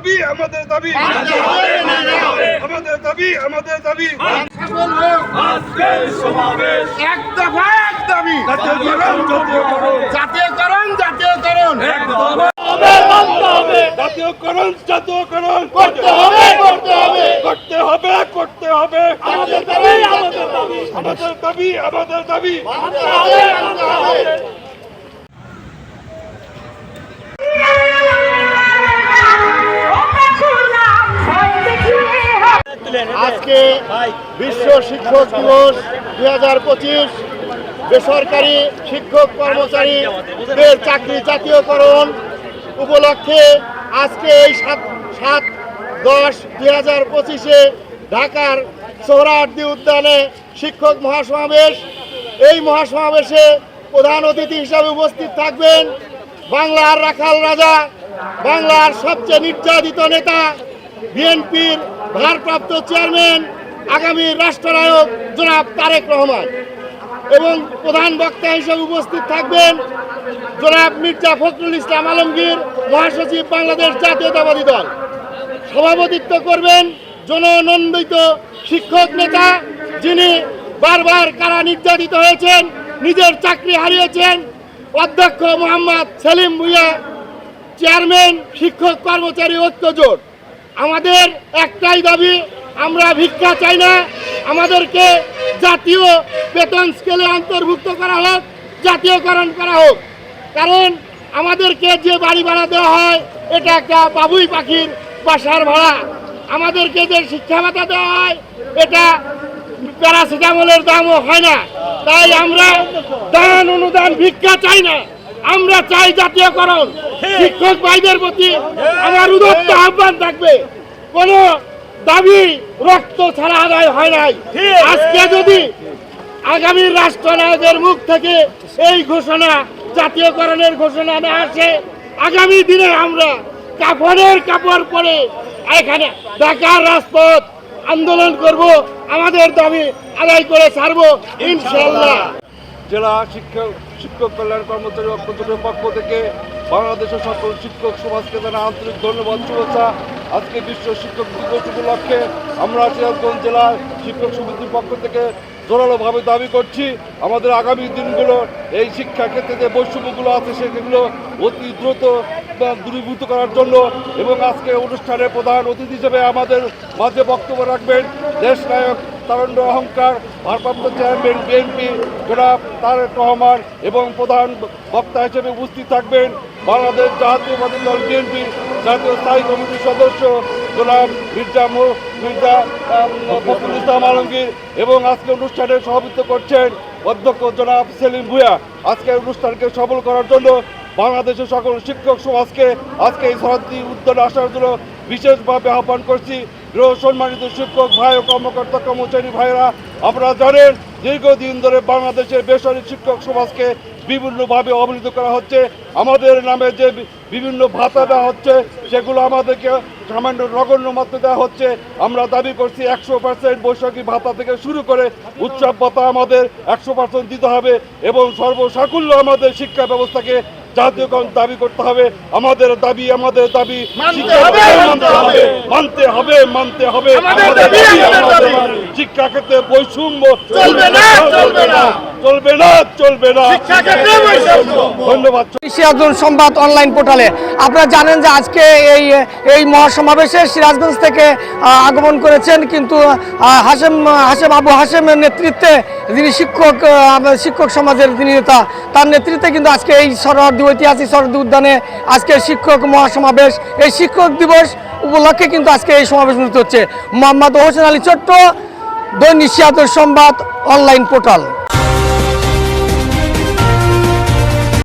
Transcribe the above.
দাবি আমাদের দাবি। আমাদের দাবি আমাদের দাবি। এক দফা এক দাবি। জাতীয়করণ জাতীয়করণ জাতীয়করণ জাতীয়করণ জাতীয়করণ জাতীয়করণ করতে হবে করতে হবে। করতে হবে করতে হবে। আমাদের দাবি আমাদের দাবি। আমাদের দাবি আমাদের দাবি। আজকে বিশ্ব শিক্ষক দিবস দুই হাজার পঁচিশ। বেসরকারি শিক্ষক কর্মচারীদের চাকরি জাতীয়করণ উপলক্ষে আজকে এই সাত সাত দশ দুই হাজার পঁচিশে ঢাকার সোহরাওয়ার্দী উদ্যানে শিক্ষক মহাসমাবেশ। এই মহাসমাবেশে প্রধান অতিথি হিসাবে উপস্থিত থাকবেন বাংলার রাখাল রাজা বাংলার সবচেয়ে নির্যাতিত নেতা বিএনপির ভারপ্রাপ্ত চেয়ারম্যান, আগামী রাষ্ট্রনায়ক জনাব তারেক রহমান। এবং প্রধান বক্তা হিসেবে উপস্থিত থাকবেন জনাব মির্জা ফখরুল ইসলাম আলমগীর, মহাসচিব বাংলাদেশ জাতীয়তাবাদী দল। সভাপতিত্ব করবেন জননন্দিত শিক্ষক নেতা, যিনি বারবার কারা নির্যাতিত হয়েছেন, নিজের চাকরি হারিয়েছেন। অধ্যক্ষ মোহাম্মদ সেলিম ভুইয়া, চেয়ারম্যান, শিক্ষক কর্মচারী ঐক্য জোট। আমাদের একটাই দাবি, আমরা ভিক্ষা চাই না। আমাদেরকে জাতীয় বেতন স্কেলে অন্তর্ভুক্ত করা হোক, জাতীয়করণ করা হোক। কারণ আমাদেরকে যে বাড়ি ভাড়া দেওয়া হয়, এটা একটা বাবুই পাখির বাসার ভাড়া। আমাদেরকে যে শিক্ষা ভাতা দেওয়া হয়, এটা প্যারাসিটামলের দামও হয় না। তাই আমরা দান, অনুদান, ভিক্ষা চাই না। আমরা চাই জাতীয়করণ। শিক্ষক ভাইদের প্রতি আমার উদত্ত আহ্বান থাকবে কোন দাবি রক্ত ছাড়া আদায় হয় নাই। আজকে যদি আগামী রাষ্ট্রনায়কের মুখ থেকে এই ঘোষণা জাতীয়করণের ঘোষণা না আসে আগামী দিনে আমরা কাপড়ের কাপড় পরে এখানে ঢাকার রাজপথ আন্দোলন করব আমাদের দাবি আদায় করে ছাড়বো ইনশাল্লাহ জেলা শিক্ষক শিক্ষক কল্যাণ কর্মচারী ঐক্যজোটের পক্ষ থেকে বাংলাদেশের সকল শিক্ষক সমাজকে জানা আন্তরিক ধন্যবাদ, শুভেচ্ছা। আজকে বিশ্ব শিক্ষক দিবস উপলক্ষে আমরা সিরাজগঞ্জ জেলার শিক্ষক সমিতির পক্ষ থেকে জোরালোভাবে দাবি করছি, আমাদের আগামী দিনগুলো এই শিক্ষাক্ষেত্রে যে বৈষম্যগুলো আছে সেগুলো অতি দ্রুত দূরীভূত করার জন্য এবং আজকে অনুষ্ঠানে প্রধান অতিথি হিসেবে আমাদের মাঝে বক্তব্য রাখবেন দেশ নায়ক তারণ্য অহংকার, ভারপ্রাপ্ত চেয়ারম্যান বিএনপি জনাব তারেক রহমান এবং প্রধান বক্তা হিসেবে উপস্থিত থাকবেন বাংলাদেশ জাতীয়বাদী দল বিএনপি জাতীয় স্থায়ী কমিটির সদস্য জনাব মির্জা মির্জা ফখরুল ইসলাম আলমগীর এবং আজকে অনুষ্ঠানে সভাপতিত্ব করছেন অধ্যক্ষ জনাব সেলিম ভুয়া আজকের অনুষ্ঠানকে সফল করার জন্য বাংলাদেশের সকল শিক্ষক সমাজকে আজকে এই সরাসরি উদ্যানে আসার জন্য বিশেষভাবে আহ্বান করছি। সম্মানিত শিক্ষক ভাই ও কর্মকর্তা কর্মচারী ভাইরা আপনারা জানেন দীর্ঘদিন ধরে বাংলাদেশের বেসরকারি শিক্ষক সমাজকে বিভিন্নভাবে অবহেলিত করা হচ্ছে। আমাদের নামে যে বিভিন্ন ভাতা দেওয়া হচ্ছে, সেগুলো আমাদেরকে সামান্য নগণ্য মাত্র দেওয়া হচ্ছে। আমরা দাবি করছি একশো পার্সেন্ট বৈশাখী ভাতা থেকে শুরু করে উৎসব ভাতা আমাদের একশো পার্সেন্ট দিতে হবে এবং সর্বসাকুল্য আমাদের শিক্ষা ব্যবস্থাকে জাতীয়করণ দাবি করতে হবে আমাদের দাবি আমাদের দাবি মানতে হবে, মানতে হবে। মানতে হবে মানতে হবে আমাদের আমাদের দাবি, দাবি, আমাদের আমাদের দাবি। দাবি। শিক্ষা ক্ষেত্রে বৈষম্য চলবে না, চলবে না। চলবে না চলবে না। ধন্যবাদ। সিরাজগঞ্জ সংবাদ অনলাইন পোর্টালে। আপনারা জানেন যে আজকে এই এই মহাসমাবেশে সিরাজগঞ্জ থেকে আগমন করেছেন কিন্তু আহ, হাশেম হাশেম আবু হাশেমের নেতৃত্বে যিনি শিক্ষক শিক্ষক সমাজের যিনি নেতা তার নেতৃত্বে কিন্তু আজকে এই সরহদ্দি ঐতিহাসিক সরহদ্দি উদ্যানে আজকে শিক্ষক মহাসমাবেশ। এই শিক্ষক দিবস উপলক্ষে কিন্তু আজকে এই সমাবেশ অনুষ্ঠিত হচ্ছে। মোহাম্মদ হোসেন আলী ছোট্ট দৈনিক সিয়াদর সংবাদ অনলাইন পোর্টাল।